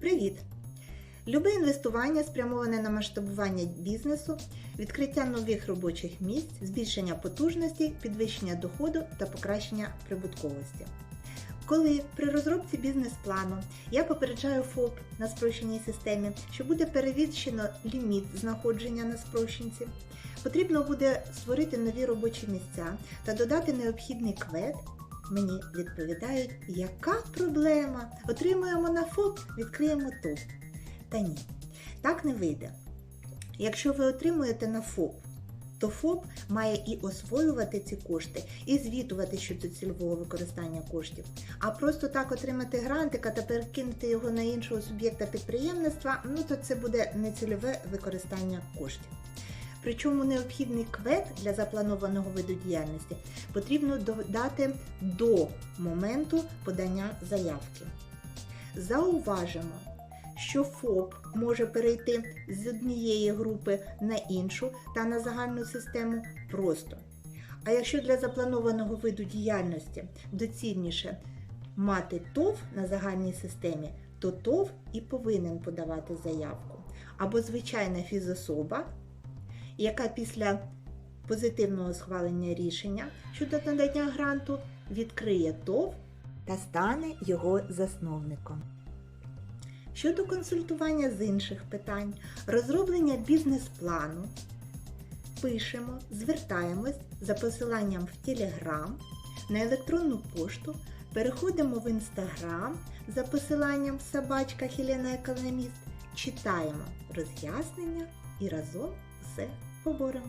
Привіт! Любе інвестування спрямоване на масштабування бізнесу, відкриття нових робочих місць, збільшення потужності, підвищення доходу та покращення прибутковості. Коли при розробці бізнес-плану я попереджаю ФОП на спрощеній системі, що буде перевищено ліміт знаходження на спрощенці, потрібно буде створити нові робочі місця та додати необхідний квет, мені відповідають, яка проблема? Отримуємо на ФОП, відкриємо ТОП. Та ні, так не вийде. Якщо ви отримуєте на ФОП, то ФОП має і освоювати ці кошти, і звітувати щодо цільового використання коштів. А просто так отримати грантика та перекинути його на іншого суб'єкта підприємництва, ну то це буде нецільове використання коштів. Причому необхідний квет для запланованого виду діяльності потрібно додати до моменту подання заявки. Зауважимо, що ФОП може перейти з однієї групи на іншу та на загальну систему просто. А якщо для запланованого виду діяльності доцільніше мати ТОВ на загальній системі, то ТОВ і повинен подавати заявку. Або звичайна фізособа, яка після позитивного схвалення рішення щодо надання гранту відкриє ТОВ та стане його засновником. Щодо консультування з інших питань, розроблення бізнес-плану, пишемо, звертаємось за посиланням в Телеграм, на електронну пошту, переходимо в Інстаграм за посиланням собачка Хелена Економіст, читаємо роз'яснення і разом все poboram